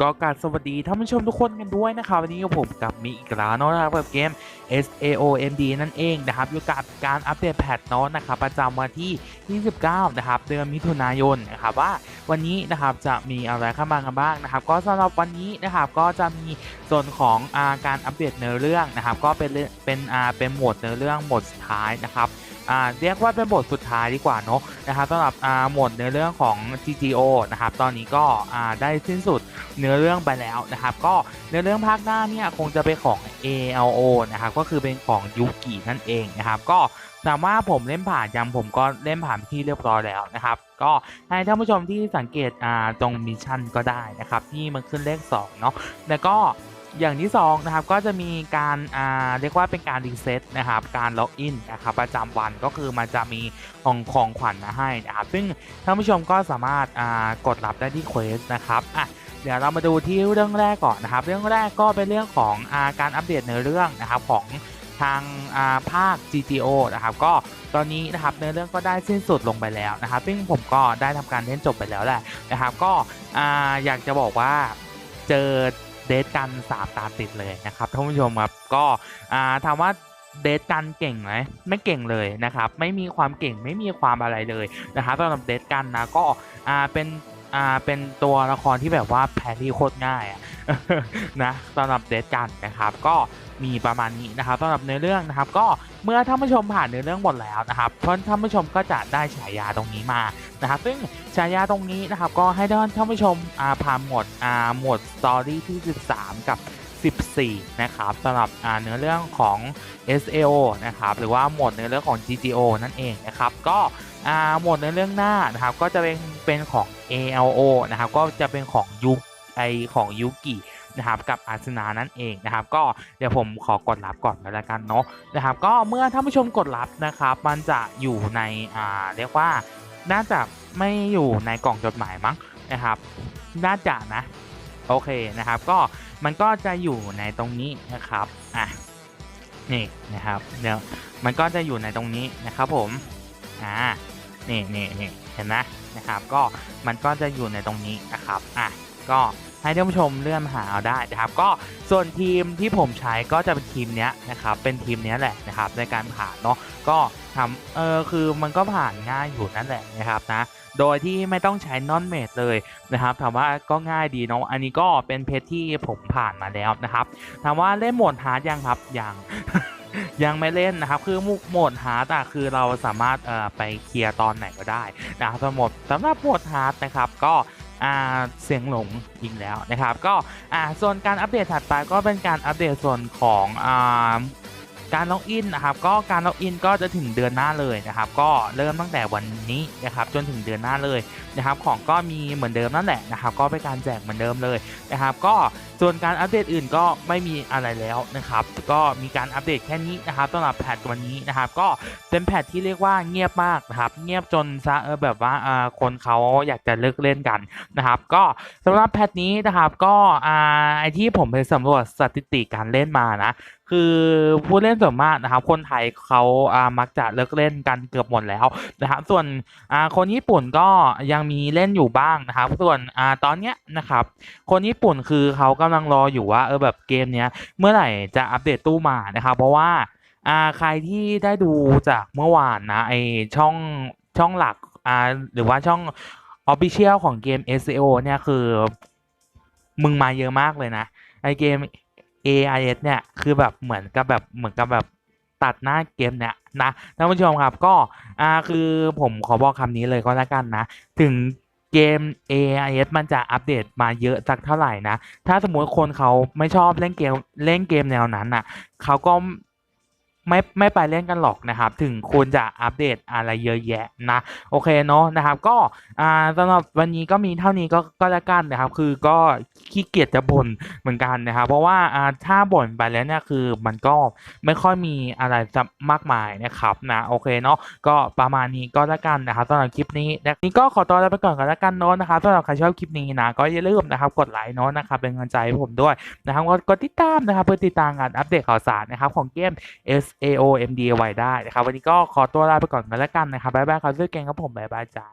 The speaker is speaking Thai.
ก็การสวัสดีท่านผู้ชมทุกคนกันด้วยนะครับวันนี้กับผมกับมีอีกแล้วเนาะนะครับกับเกม SAOMD นั่นเองนะครับอยู่กับการอัปเดตแพทเนาะนะครับประจำวันที่ 29 นะครับเดือนมิถุนายนนะครับว่าวันนี้นะครับจะมีอะไรเข้ามากันบ้างนะครับ ก็สำหรับวันนี้นะครับก็จะมีส่วนของอาการอัปเดตเนื้อเรื่องนะครับ ก็เป็นเป็นอาเป็นโหมดเนื้อเรื่องโหมดสุดท้ายนะครับ อ่าเรียกว่าเป็นบทสุดท้ายดีกว่าเนาะนะครับสำหรับอ่าหมดเนื้อเรื่องของ GTO นะครับตอนนี้ก็อ่าได้สิ้นสุดเนื้อเรื่องไปแล้วนะครับ ก็เนื้อเรื่องภาคหน้าเนี่ยคงจะเป็นของ ALO นะครับก็คือเป็นของยูกินั่นเองนะครับ ก็ถามว่าผมเล่นผ่านยังผมก็เล่นผ่านที่เรียบร้อยแล้วนะครับ ก็ให้ท่านผู้ชมที่สังเกตอ่าตรงมิชชั่นก็ได้นะครับ ที่มันขึ้นเลข2เนาะแล้วก็ อย่างที่2นะครับก็จะมีการาเรียกว่าเป็นการรีเซ็ตนะครับการล็อกอินนะครับประจำวันก็คือมันจะมีของของขวัญมาให้นะครับซึ่งท่านผู้ชมก็สามารถากดรับได้ที่เควสนะครับอะเดี๋ยวเรามาดูที่เรื่องแรกก่อนนะครับ เรื่องแรกก็เป็นเรื่องของอาการอัปเดตเนื้อเรื่องนะครับของทางาภาค GTO นะครับก็ตอนนี้นะครับเนื้อเรื่องก็ได้สิ้นสุดลงไปแล้วนะครับซึ่งผมก็ได้ทำการเล่นจบไปแล้วแหละนะครับก็ออยากจะบอกว่าเจอ เดทกันสามตาติดเลยนะครับท่านผู้ชมครับก็ถามว่าเดทกันเก่งไหมไม่เก่งเลยนะครับ ไม่มีความเก่งไม่มีความอะไรเลยนะครับสำหรับเดทกันนะก็เป็น อ่าเป็นตัวละครที่แบบว่าแพรที่โคตรง่ายอะนะสำหรับเดทกันนะครับ ก็มีประมาณนี้นะครับสำหรับเนื้อเรื่องนะครับ ก็เมื่อท่านผู้ชมผ่านเนื้อเรื่องหมดแล้วนะครับเพราะท่านผู้ชมก็จะได้ฉายาตรงนี้มานะครับ ซึ่งฉายาตรงนี้นะครับ ก็ให้ท่านท่านผู้ชมอ่าผ่านหมดอ่าหมดสตอรี่ที่ 13 กับ14 นะครับสำหรับอ่าเนื้อเรื่องของ SAO นะครับ หรือว่าหมวดเนื้อเรื่องของ GTO นั่นเองนะครับ ก็ หมวดเนื้อเรื่องหน้านะครับก็จะเป็นเป็นของ ALO นะครับก็จะเป็นของยุไอของยุกินะครับกับอาสนานั่นเองนะครับ ก็เดี๋ยวผมขอกดรับก่อนแล้วกันเนาะนะครับ ก็เมื่อท่านผู้ชมกดรับนะครับ มันจะอยู่ในอ่าเรียกว่าน่าจะไม่อยู่ในกล่องจดหมายมั้งนะครับ น่าจะนะโอเคนะครับ ก็มันก็จะอยู่ในตรงนี้นะครับอะนี่นะครับเดี๋ยวมันก็จะอยู่ในตรงนี้นะครับผมอ่า นี่นี่นี่เห็นไหมนะครับ ก็มันก็จะอยู่ในตรงนี้นะครับอะก็ให้ท่านผู้ชมเลื่อนมหาเอาได้นะครับ ก็ส่วนทีมที่ผมใช้ก็จะเป็นทีมเนี้ยนะครับ เป็นทีมเนี้ยแหละนะครับ ในการผ่านเนาะก็ทำเออคือมันก็ผ่านง่ายอยู่นั่นแหละนะครับนะโดยที่ไม่ต้องใช้นอนเมดเลยนะครับถามว่าก็ง่ายดีเนาะอันนี้ก็เป็นเพจที่ผมผ่านมาแล้วนะครับถามว่าเล่นโหมดฮาร์ดยังครับยัง ยังไม่เล่นนะครับ คือโหมดฮาร์ดอะคือเราสามารถเอ่อไปเคลียร์ตอนไหนก็ได้นะครับสำหรับสำหรับโหมดฮาร์ดนะครับก็เสียงหลงอีกแล้วนะครับ ก็อ่าส่วนการอัปเดตถัดไปก็เป็นการอัปเดตส่วนของอาการล็อกอินนะครับก็การล็อกอินก็จะถึงเดือนหน้าเลยนะครับ ก็เริ่มตั้งแต่วันนี้นะครับจนถึงเดือนหน้าเลยนะครับ ของก็มีเหมือนเดิมนั่นแหละนะครับ ก็เป็นการแจกเหมือนเดิมเลยนะครับ ก็ส่วนการอัปเดตอื่นก็ไม่มีอะไรแล้วนะครับ ก็มีการอัปเดตแค่นี้นะครับสำหรับแพทวันนี้นะครับ ก็เป็นแพทที่เรียกว่าเงียบมากนะครับ เงียบจนซะเออแบบว่าอ่าคนเขาอยากจะเลิกเล่นกันนะครับ ก็สำหรับแพทนี้นะครับ ก็อ่าไอที่ผมไปสำรวจสถิติการเล่นมานะคือผู้เล่นส่วนมากนะครับ คนไทยเขาอ่ามักจะเลิกเล่นกันเกือบหมดแล้วนะครับ ส่วนอ่าคนญี่ปุ่นก็ยังมีเล่นอยู่บ้างนะครับ ส่วนอ่าตอนเนี้ยนะครับ คนญี่ปุ่นคือเขาก็ำลังรออยู่ว่าเออแบบเกมเนี้ยเมื่อไหร่จะอัปเดตตู้มานะครับเพราะว่าอ่าใครที่ได้ดูจากเมื่อวานนะไอช่องช่องหลักอ่าหรือว่าช่อง Official ของเกม SEO เนี่ยคือมึงมาเยอะมากเลยนะไอเกม AIS เนี่ยคือแบบเหมือนกับแบบเหมือนกับแบบตัดหน้าเกมเนี่ยนะท่านผู้ชมครับก็อ่าคือผมขอบอกคำนี้เลยก็แล้วกันนะ ถึง เกม AIS มันจะอัปเดตมาเยอะสักเท่าไหร่นะ ถ้าสมมติคนเขาไม่ชอบเล่นเกมเล่นเกมแนวนั้นอะเขาก็ ไม่ไม่ไปเล่นกันหรอกนะครับ ถึงคุณจะอัปเดตอะไรเยอะแยะนะ โอเคเนาะนะครับ ก็อ่าสำหรับวันนี้ก็มีเท่านี้ก็ก็แล้วกันนะครับ คือก็ขี้เกียจจะบ่นเหมือนกันนะครับ เพราะว่าอ่าถ้าบ่นไปแล้วเนี่ยคือมันก็ไม่ค่อยมีอะไรจะมากมายนะครับนะโอเคเนาะก็ประมาณนี้ก็แล้วกันนะครับสำหรับคลิปนี้นะนี่ก็ขอตัวลาไปก่อนกันแล้วกันเนาะนะครับสำหรับใครชอบคลิปนี้นะก็อย่าลืมนะครับกดไลค์เนาะนะครับเป็นกำลังใจให้ผมด้วยนะครับก็กดติดตามนะครับเพื่อติดตามงานอัปเดตข่าวสารนะครับของเกม S A.O.M.D.Y. ได้นะครับ วันนี้ก็ขอตัวลาไปก่อนกันแล้วกันนะครับบ๊ายบายครับซื้อเก่งครับผมบ๊ายบายจ้า